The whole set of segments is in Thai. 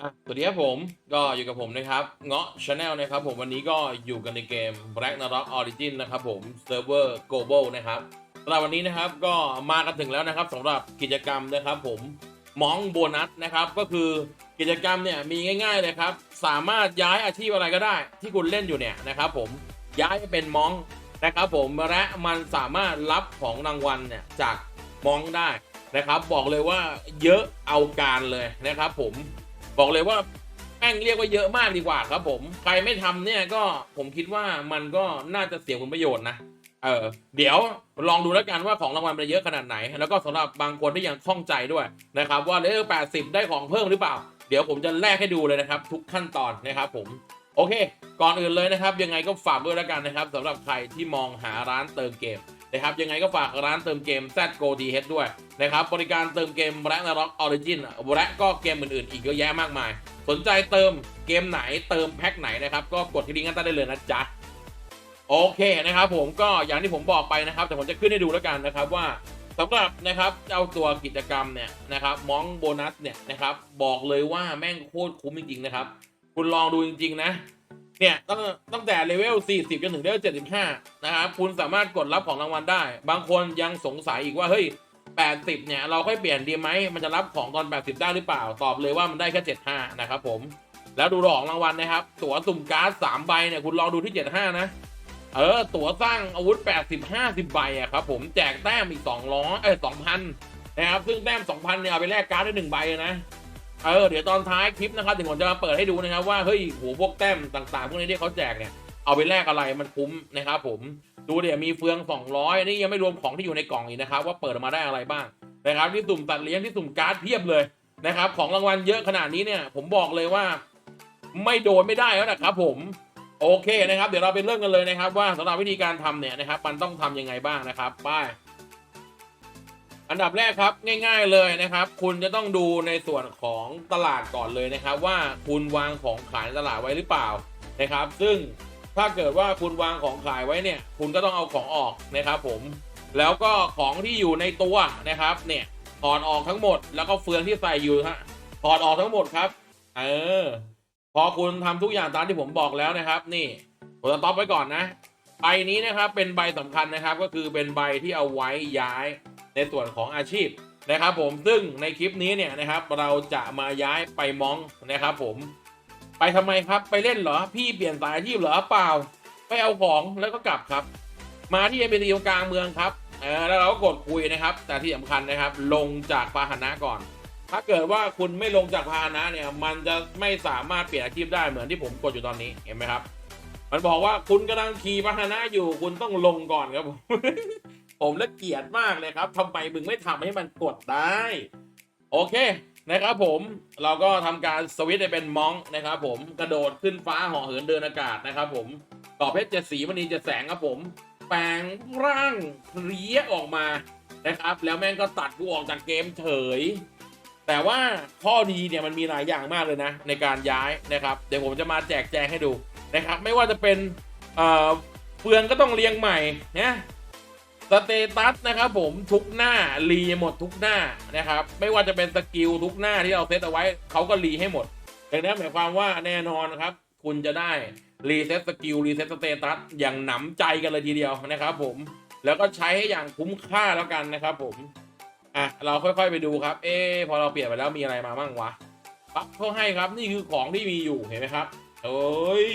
อะสวัสดีครับผมก็อยู่กับผมนะครับ เงาะชาแนลนะครับผมวันนี้ก็อยู่กันในเกม Black n a r o k Origin นะครับผมเซิร์ฟเวอร์ global นะครับสำหรับวันนี้นะครับก็มากันถึงแล้วนะครับสำหรับกิจกรรมนะครับผมมองโบนัสนะครับ ก็คือกิจกรรมเนี่ยมีง่าย ๆเลยครับ สามารถย้ายอาชีพอะไรก็ได้ ที่คุณเล่นอยู่เนี่ยนะครับผมย้ายไปเป็นมองนะครับผมและมันสามารถรับของรางวัลเนี่ยจากมองได้นะครับ บอกเลยว่าเยอะเอาการเลยนะครับผม บอกเลยว่าแม่งเรียกว่าเยอะมากดีกว่าครับผม ใครไม่ทำเนี่ยก็ผมคิดว่ามันก็น่าจะเสียผลประโยชน์นะ เออเดี๋ยวลองดูแล้วกันว่าของรางวัลมันเยอะขนาดไหน แล้วก็สำหรับบางคนที่ยังข้องใจด้วยนะครับว่าเลเวล80 ได้ของเพิ่มหรือเปล่า เดี๋ยวผมจะแลกให้ดูเลยนะครับ ทุกขั้นตอนนะครับผมโอเค ก่อนอื่นเลยนะครับ ยังไงก็ฝากด้วยแล้วกันนะครับสำหรับใครที่มองหาร้านเติมเกม นะครับยังไงก็ฝากร้านเติมเกม Z Go D H ด้วยนะครับบริการเติมเกม Black n a r o k Origin และก็เกมอื่นๆ อีกเยอะแยะมากมาย สนใจเติมเกมไหนเติมแพ็คไหนนะครับก็กดที่ลิงก์ข้างใต้ได้เลยนะจ๊ะโอเคนะครับผมก็อย่างที่ผมบอกไปนะครับ แต่ผมจะขึ้นให้ดูแล้วกันนะครับว่าสำหรับนะครับเจ้าตัวกิจกรรมเนี่ยนะครับมองโบนัสเนี่ยนะครับบอกเลยว่าแม่งโคตรคุ้มจริงๆนะครับ คุณลองดูจริง ๆ นะ เนี่ยตั้งตั้งแต่เลเวล 40 จนถึงเลเวล 75 นะครับ คุณสามารถกดรับของรางวัลได้ บางคนยังสงสัยอีกว่า เฮ้ย 80 เนี่ย เราค่อยเปลี่ยนดีไหม มันจะรับของตอน 80 ได้หรือเปล่า ตอบเลยว่ามันได้แค่ 75 นะครับผม แล้วดูของรางวัลนะครับ ตั๋วสุ่มการ์ด3ใบเนี่ย คุณลองดูที่ 75 นะ เออ ตั๋วสร้างอาวุธ 80 50 ใบอะครับผม แจกแต้มอีก200เอ้ย2,000 นะครับ ซึ่งแต้ม 2,000 เนี่ย เอาไปแลกการ์ดได้1ใบนะ เออเดี๋ยวตอนท้ายคลิปนะครับเดี๋ยวผมจะมาเปิดให้ดูนะครับว่าเฮ้ยโหพวกแต้มต่างๆ พวกนี้ที่เขาแจกเนี่ยเอาไปแลกอะไรมันคุ้มนะครับผมดูเดี๋ยวมีเฟือง 200 นี่ยังไม่รวมของที่อยู่ในกล่องอีกนะครับว่าเปิดออกมาได้อะไรบ้างนะครับที่สุ่มตัดเลี้ยงที่สุ่มการ์ดเพียบเลยนะครับของรางวัลเยอะขนาดนี้เนี่ยผมบอกเลยว่า ไม่โดนไม่ได้แล้วนะครับผมโอเคนะครับ เดี๋ยวเราไปเริ่มกันเลยนะครับ ว่าสำหรับวิธีการทำเนี่ยนะครับมันต้องทำยังไงบ้างนะครับไป อันดับแรกครับง่ายๆเลยนะครับ คุณจะต้องดูในส่วนของตลาดก่อนเลยนะครับ ว่าคุณวางของขายในตลาดไว้หรือเปล่านะครับ ซึ่งถ้าเกิดว่าคุณวางของขายไว้เนี่ย คุณก็ต้องเอาของออกนะครับ ผมแล้วก็ของที่อยู่ในตัวนะครับ เนี่ยถอดออกทั้งหมด แล้วก็เฟืองที่ใส่อยู่ฮะถอดออกทั้งหมดครับ เออ พอคุณทำทุกอย่างตามที่ผมบอกแล้วนะครับ นี่ผมจะต็อปไว้ก่อนนะใบนี้นะครับเป็นใบสำคัญนะครับ ก็คือเป็นใบที่เอาไว้ย้าย ในส่วนของอาชีพนะครับผมซึ่งในคลิปนี้เนี่ยนะครับเราจะมาย้ายไปมองนะครับผม ไปทำไมครับไปเล่นเหรอ พี่เปลี่ยนสายอาชีพเหรอเปล่า ไปเอาของแล้วก็กลับครับ มาที่เอ็มบีตรงกลางเมืองครับเออแล้วเราก็กดคุยนะครับ แต่ที่สำคัญนะครับ ลงจากพาหนะก่อน ถ้าเกิดว่าคุณไม่ลงจากพาหนะเนี่ย มันจะไม่สามารถเปลี่ยนอาชีพได้เหมือนที่ผมกดอยู่ตอนนี้เห็นไหมครับ มันบอกว่าคุณกำลังขี่พาหนะอยู่คุณต้องลงก่อนครับผม ผมละเกียดมากเลยครับทำไมมึงไม่ทำให้มันกดได้ โอเคนะครับผมเราก็ทำการสวิตช์ให้เป็นมองนะครับผมกระโดดขึ้นฟ้าหาะเหินเดินอากาศนะครับผมต่อเพชรจ็ดสีมณีจ็ดแสงครับผมแปลงร่างเรียออกมานะครับ แล้วแม่งก็ตัดกูออกจากเกมเฉยแต่ว่าข้อดีเนี่ยมันมีหลายอย่างมากเลยนะ ในการย้ายนะครับ เดี๋ยวผมจะมาแจกแจงให้ดูนะครับ ไม่ว่าจะเป็นเอ่อเฟืองก็ต้องเรียงใหม่นะ สเตตัสนะครับผมทุกหน้ารีหมดทุกหน้านะครับ ไม่ว่าจะเป็นสกิลทุกหน้าที่เราเซตเอาไว้เขาก็รีให้หมดดังนั้นหมายความว่าแน่นอนครับ คุณจะได้รีเซ็ตสกิลรีเซ็ตสเตตัสอย่างหนำใจกันเลยทีเดียวนะครับผมแล้วก็ใช้ให้อย่างคุ้มค่าแล้วกันนะครับผมอะเราค่อยๆไปดูครับ เอ๊พอเราเปลี่ยนไปแล้วมีอะไรมาบ้างวะปั๊บเขาให้ครับนี่คือของที่มีอยู่เห็นไหมครับเอ้ย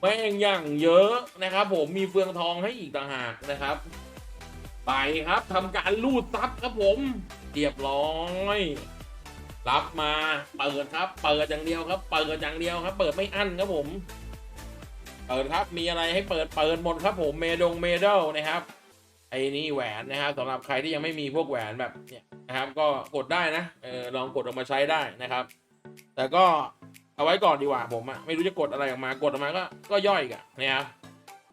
แม่งอย่างเยอะนะครับ ผมมีเฟืองทองให้อีกต่างหากนะครับ ไปครับทำการลูดซับครับผมเรียบร้อย รับมาเปิดครับ เปิดอย่างเดียวครับ เปิดอย่างเดียวครับ เปิดไม่อั้นครับผม เปิดครับมีอะไรให้เปิดเปิดหมดครับผมเมดงเมดัลนะครับไอ้นี่แหวนนะครับสำหรับใครที่ยังไม่มีพวกแหวนแบบเนี่ยนะครับ ก็กดได้นะเออลองกดออกมาใช้ได้นะครับ แต่ก็เอาไว้ก่อนดีกว่าผมอะไม่รู้จะกดอะไรออกมากดออกมาก็ก็ย่อยกอะนะครับ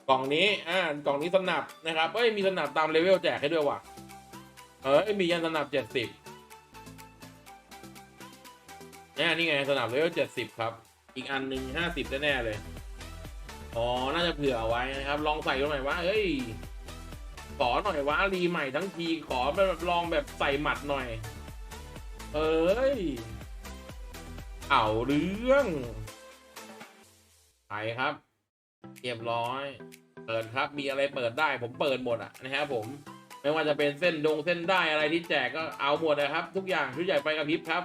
กล่องนี้อ่ากล่องนี้สนับนะครับเอ้ยมีสนับตามเลเวลแจกให้ด้วยว่ะเออมียันสนับเจ็ดสิบเนี่ยนี่ไงสนับเลเวลเจ็ดสิบครับ อีกอันหนึ่งห้าสิบแน่ๆเลยอ๋อน่าจะเผื่ออาไว้นะครับ ลองใส่ดูหน่อยว่าเฮ้ยขอหน่อยวะรีใหม่ทั้งทีขอแบบลองแบบใส่หมัดหน่อย เอ้ยเอาเรื่องไปครับ เรียบร้อย เปิดครับ มีอะไรเปิดได้ ผมเปิดหมดอะนะครับผม ไม่ว่าจะเป็นเส้นดงเส้นได้อะไรที่แจกก็เอาหมดนะครับ ทุกอย่างชุดใหญ่ไฟกระพริบครับ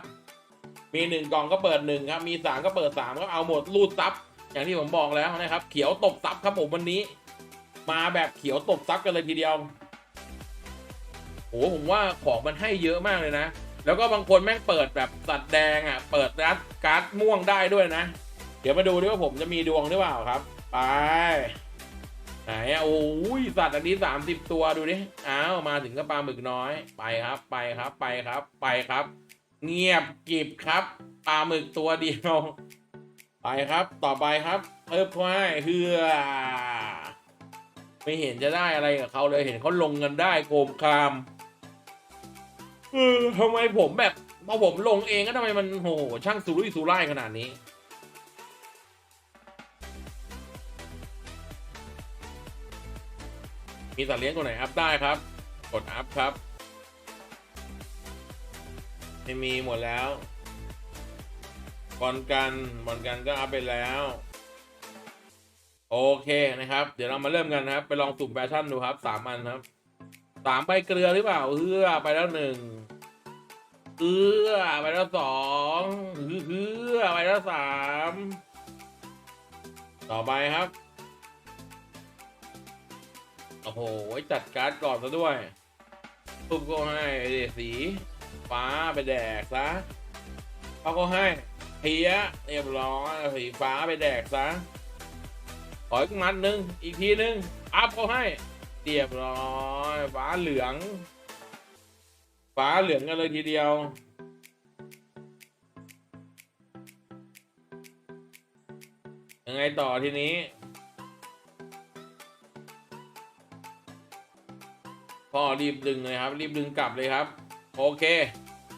มีหนึ่งกล่องก็เปิดหนึ่งครับ มีสามก็เปิดสามก็เอาหมดรูดซับ อย่างที่ผมบอกแล้วนะครับ เขียวตบซับครับผมวันนี้ มาแบบเขียวตบซับกันเลยทีเดียวโอ้ผมว่าของมันให้เยอะมากเลยนะ แล้วก็บางคนแม่งเปิดแบบสัตว์แดงอะ เปิดรัดการ์ดม่วงได้ด้วยนะ เดี๋ยวมาดูดิว่าผมจะมีดวงหรือเปล่าครับ ไป ไหนอะโอ้ยสัตว์อันนี้สามสิบตัวดูดิอ้าวมาถึงก็ปลาหมึกน้อยไปครับ ไปครับไปครับ ไปครับ เงียบกิบครับปลาหมึกตัวเดียวไปครับต่อไปครับเพิ่มควายเฮือไม่เห็นจะได้อะไรกับเขาเลยเห็นเขาลงเงินได้โกมคามเออทำไมผมแบบพอผมลงเองก็ทำไมมันโหช่างสุรุ่ยสุร่ายขนาดนี้ มีสัตว์เลี้ยงตัวไหนอัพได้ครับ กดอัพครับ ไม่มีหมดแล้วบอลกันบอลกันก็อัพไปแล้ว โอเคนะครับ เดี๋ยวเรามาเริ่มกันนะครับ ไปลองสุ่มแฟชั่นดูครับสามอันครับสามใบเกลือหรือเปล่าเอื้อไปแล้วหนึ่งเอื้อไปแล้วสองเอื้อไปแล้วสามต่อไปครับ โอ้โห จัดการก่อนซะด้วยปุ๊บก็ให้ดิสีฟ้าไปแดกซะเขาก็ให้เพียเรียบร้อยสีฟ้าไปแดกซะขออีกมัดหนึ่งอีกทีหนึ่งอัพเขาให้เรียบร้อยฟ้าเหลือง ฟ้าเหลืองกันเลยทีเดียวยังไงต่อทีนี้ พ่อรีบดึงเลยครับ รีบดึงกลับเลยครับ โอเค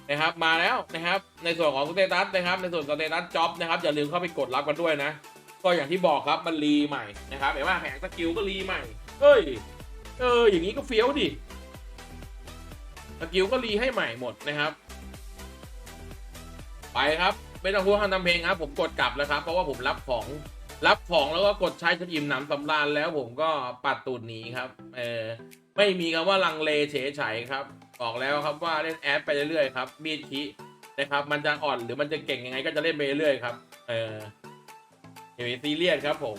นะครับมาแล้วนะครับ ในส่วนของสเตตัสนะครับ ในส่วนสเตตัสจ็อบนะครับอย่าลืมเข้าไปกดรับกันด้วยนะ ก็อย่างที่บอกครับมันรีใหม่นะครับเห็นว่าแผงสกิลก็รีใหม่เอ้ยเอออย่างนี้ก็เฟี้ยวดิสกิลก็รีให้ใหม่หมดนะครับ ไปครับไม่ต้องพูดคำทำเพลงครับ ผมกดกลับแล้วครับ เพราะว่าผมรับของ รับของแล้วก็กดใช้จนอิ่มหนำสำราญแล้วผมก็ปัดตูดหนีครับ เออไม่มีคำว่าลังเลเฉยไฉครับ บอกแล้วครับว่าเล่นแอดไปเรื่อยๆครับมีดคินะครับ มันจะอ่อนหรือมันจะเก่งยังไงก็จะเล่นไปเรื่อยๆครับ เอออย่าไปซีเรียสครับ ผม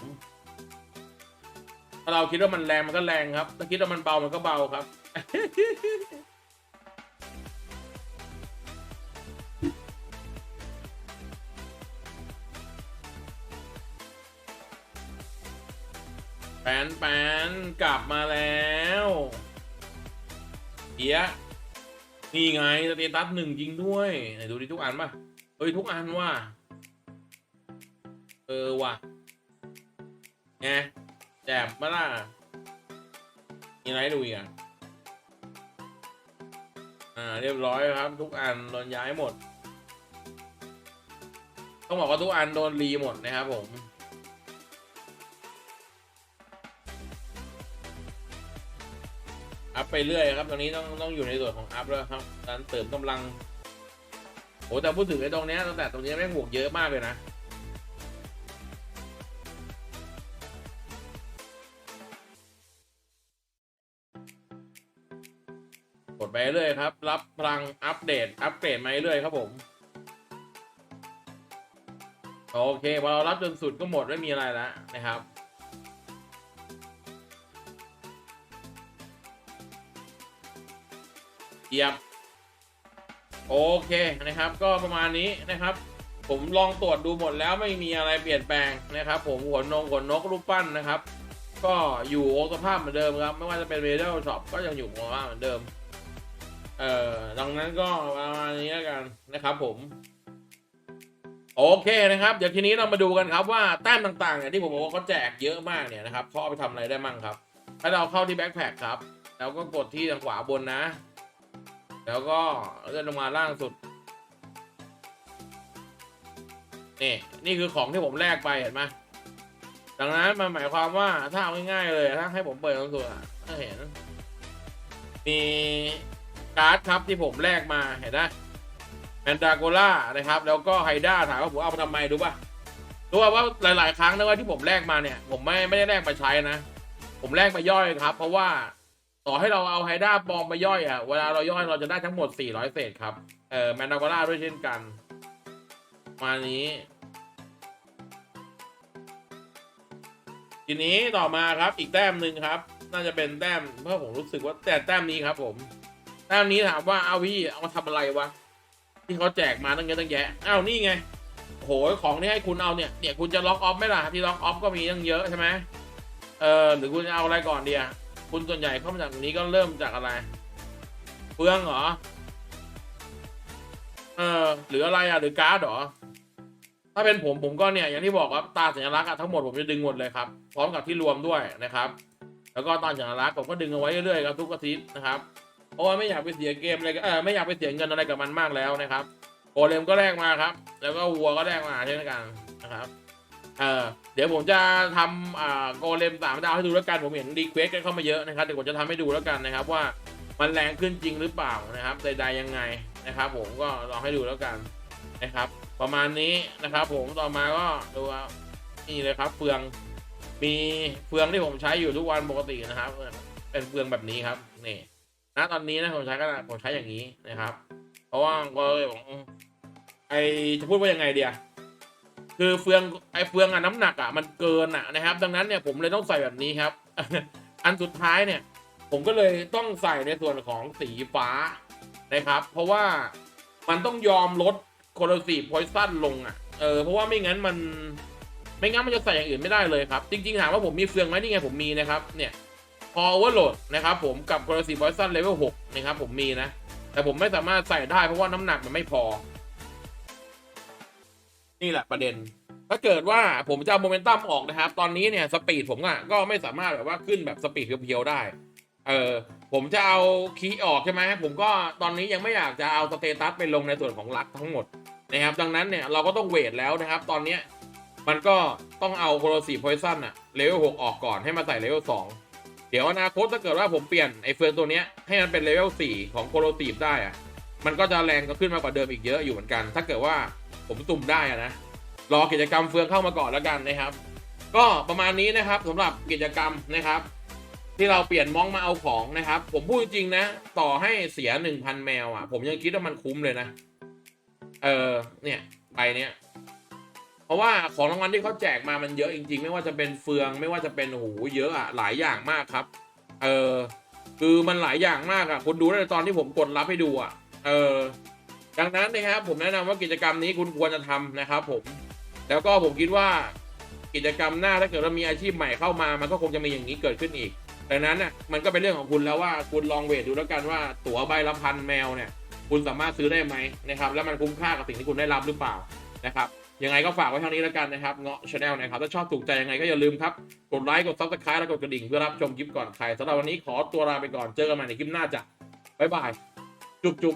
ถ้าเราคิดว่ามันแรงมันก็แรงครับ ถ้าคิดว่ามันเบามันก็เบาครับ ปนแปนกลับมาแล้วเอียนี่ไงสเตตัสหนึ่งจริงด้วยไหนดูดิทุกอันป่ะเฮ้ยทุกอันว่ะเออว่ะไงแจบมาล่ะมีอะไรดูอีกอะอ่าเรียบร้อยครับ ทุกอันโดนย้ายหมด ต้องบอกว่าทุกอันโดนรีหมดนะครับผม ไปเรื่อยครับตอนนี้ต้องต้องอยู่ในส่วนของอัพแล้วครับการเสริมกำลังโอ้แต่พูดถึงไอ้ตรงเนี้ยตั้งแต่ตรงนี้แม่งบวกเยอะมากเลยนะกดไปเรื่อยครับ รับพลังอัปเดต อัปเกรดมาเรื่อยครับผม โอเคพอเรารับจนสุดก็หมดไม่มีอะไรแล้วนะครับ เยียบโอเคนะครับ ก็ประมาณนี้นะครับ ผมลองตรวจดูหมดแล้วไม่มีอะไรเปลี่ยนแปลงนะครับ ผมขนนงขนนกรูปปั้นนะครับ ก็อยู่โอสภาพเหมือนเดิมครับ ไม่ว่าจะเป็นเวเดอร์ช็อปก็ยังอยู่โอสภาพเหมือนเดิม เอ่อดังนั้นก็ประมาณนี้แล้วกันนะครับ ผมโอเคนะครับ เดี๋ยวทีนี้เรามาดูกันครับว่าแต้มต่างๆเนี่ยที่ผมบอกว่าเขาแจกเยอะมากเนี่ยนะครับเขาเอาไปทำอะไรได้มั่งครับ ให้เราเข้าที่แบ็คแพคครับ แล้วก็กดที่ทางขวาบนนะ แล้วก็เลื่อนลงมาล่างสุด นี่ นี่คือของที่ผมแลกไปเห็นไหมดังนั้นมันหมายความว่าถ้าเอาง่ายๆเลยถ้าให้ผมเปิดตรงสุดอะถ้าเห็น มีการ์ดครับที่ผมแลกมาเห็นไหมมนดาโกล่านะครับ แล้วก็ไฮด้าถามว่าผมเอามาทำไมรู้ป่ะรู้ป่ะว่าหลาย ๆ ครั้งนะว่าที่ผมแลกมาเนี่ย ผมไม่ไม่ได้แลกมาใช้นะ ผมแลกมาย่อยครับ เพราะว่า ต่อให้เราเอาไฮด้าปอมมาย่อยอะ เวลาเราย่อยเราจะได้ทั้งหมด 400 เศษครับ เออแมนดาโกล่าด้วยเช่นกัน มานี้ ทีนี้ต่อมาครับอีกแต้มหนึ่งครับ น่าจะเป็นแต้มเพราะผมรู้สึกว่าแต่แต้มนี้ครับ ผม แต้มนี้ถามว่าเอาพี่เอามาทำอะไรวะที่เขาแจกมาตั้งเยอะตั้งแยะอ้าวนี่ไงโหยของที่ให้คุณเอาเนี่ยเนี่ยคุณจะล็อกออฟไหมล่ะที่ล็อกออฟก็มีตั้งเยอะใช่ไหมเออหรือคุณจะเอาอะไรก่อนเดีย คุณส่วนใหญ่เข้ามาจากนี้ก็เริ่มจากอะไรเฟืองเหรอ เออหรืออะไรอะหรือการ์ดเหรอ ถ้าเป็นผมผมก็เนี่ยอย่างที่บอกครับตาสัญลักษณ์อะทั้งหมดผมจะดึงหมดเลยครับ พร้อมกับที่รวมด้วยนะครับ แล้วก็ตาสัญลักษณ์ผมก็ดึงเอาไว้เรื่อยๆครับทุกอาทิตย์นะครับเพราะว่าไม่อยากไปเสียเกมอะไรก็เออไม่อยากไปเสียเงินอะไรกับมันมากแล้วนะครับโกเลมก็แลกมาครับ แล้วก็วัวก็แลกมาเช่นกันนะครับ เออเดี๋ยวผมจะทำอ่าโกเลมสามดาวให้ดูแล้วกันผมเห็นรีเควสกันเข้ามาเยอะนะครับเดี๋ยวผมจะทำให้ดูแล้วกันนะครับว่ามันแรงขึ้นจริงหรือเปล่านะครับใดๆยังไงนะครับผมก็ลองให้ดูแล้วกันนะครับ ประมาณนี้นะครับ ผมต่อมาก็ดูว่านี่เลยครับเฟืองมีเฟืองที่ผมใช้อยู่ทุกวันปกตินะครับ เป็นเฟืองแบบนี้ครับนี่ณตอนนี้นะผมใช้ก็ผมใช้อย่างนี้นะครับ เพราะว่าก็ไอจะพูดว่ายังไงเดีย คือเฟืองไอเฟืองอะน้ำหนักอะมันเกินอะนะครับ ดังนั้นเนี่ยผมเลยต้องใส่แบบนี้ครับ อันสุดท้ายเนี่ย ผมก็เลยต้องใส่ในส่วนของสีฟ้านะครับ เพราะว่ามันต้องยอมลดโคโรซีพอยซันลงอะเออเพราะว่าไม่งั้นมัน ไม่งั้นมันจะใส่อย่างอื่นไม่ได้เลยครับ จริงๆถามว่าผมมีเฟืองไหมนี่ไงผมมีนะครับ เนี่ยพอโอเวอร์โหลดนะครับ ผมกับโคโรซีพอยซันเลเวล6นะครับผมมีนะแต่ผมไม่สามารถใส่ได้เพราะว่าน้ำหนักมันไม่พอ นี่แหละประเด็น ถ้าเกิดว่าผมจะโมเมนตัมออกนะครับ ตอนนี้เนี่ยสปีดผมอะก็ไม่สามารถแบบว่าขึ้นแบบสปีดเพียวๆได้ เออผมจะเอาคีย์ออกใช่ไหมผมก็ตอนนี้ยังไม่อยากจะเอาสเตตัสไปลงในส่วนของลักทั้งหมดนะครับ ดังนั้นเนี่ยเราก็ต้องเวทแล้วนะครับ ตอนเนี้ยมันก็ต้องเอาโคโรซีพอยซันอะเลเวลหกออกก่อนให้มาใส่เลเวลสองเดี๋ยวอนาคตถ้าเกิดว่าผมเปลี่ยนไอ้เฟืองตัวเนี้ยให้มันเป็นเลเวลสี่ของโคโรซีได้อะมันก็จะแรงก็ขึ้นมากว่าเดิมอีกเยอะอยู่เหมือนกัน ถ้าเกิดว่า ผมตุ่มได้อะนะรอกิจกรรมเฟืองเข้ามาก่อนแล้วกันนะครับ ก็ประมาณนี้นะครับสำหรับกิจกรรมนะครับ ที่เราเปลี่ยนมองมาเอาของนะครับ ผมพูดจริงๆนะ ต่อให้เสียหนึ่งพันแมวอะ ผมยังคิดว่ามันคุ้มเลยนะ เออเนี่ยใบเนี้ยเพราะว่าของรางวัลที่เขาแจกมามันเยอะจริง ๆ ไม่ว่าจะเป็นเฟือง ไม่ว่าจะเป็นโอ้โหเยอะอะหลายอย่างมากครับ เออคือมันหลายอย่างมากอะคุณดูได้ตอนที่ผมกดรับให้ดูอะเออ ดังนั้นนะครับผมแนะนำว่ากิจกรรมนี้คุณควรจะทำนะครับ ผม แล้วก็ผมคิดว่ากิจกรรมหน้าถ้าเกิดว่ามีอาชีพใหม่เข้ามามันก็คงจะมีอย่างนี้เกิดขึ้นอีก ดังนั้นน่ะมันก็เป็นเรื่องของคุณแล้วว่าคุณลองเวทดูแล้วกันว่า ตั๋วใบละพันแมวเนี่ย คุณสามารถซื้อได้ไหมนะครับ แล้วมันคุ้มค่ากับสิ่งที่คุณได้รับหรือเปล่านะครับยังไงก็ฝากไว้เท่านี้แล้วกันนะครับเงาะชาแนลนะครับ ถ้าชอบถูกใจยังไงก็อย่าลืมครับ กดไลค์ กดซับสไครต์และกดกระดิ่งเพื่อรับชมคลิปก่อนใครสำหรับวันนี้ขอตัวลาไปก่อนเจอกันใหม่ในคลิปหน้าจ้ะบ๊ายบาย จุ๊บจุ๊บ